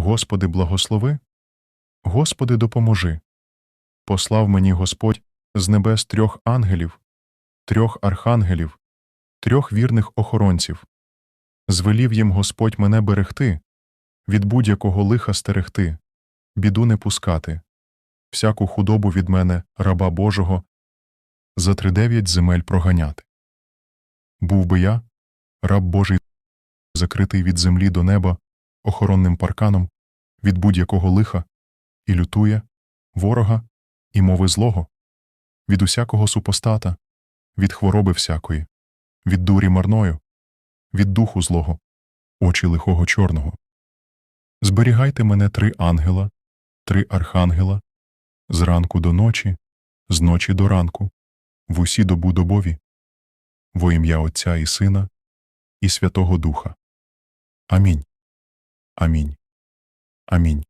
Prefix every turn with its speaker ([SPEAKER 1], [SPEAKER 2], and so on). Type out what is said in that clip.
[SPEAKER 1] Господи, благослови, Господи, допоможи. Послав мені Господь з небес трьох ангелів, трьох архангелів, трьох вірних охоронців. Звелів їм Господь мене берегти, від будь-якого лиха стерегти, біду не пускати, всяку худобу від мене, раба Божого, за тридев'ять земель проганяти. Був би я, раб Божий, закритий від землі до неба, охоронним парканом, від будь-якого лиха, і лютує, ворога, і мови злого, від усякого супостата, від хвороби всякої, від дурі марною, від духу злого, очі лихого чорного. Зберігайте мене три ангела, три архангела, з ранку до ночі, з ночі до ранку, в усі добу добові, во ім'я Отця і Сина, і Святого Духа. Амінь. Амінь. Амінь.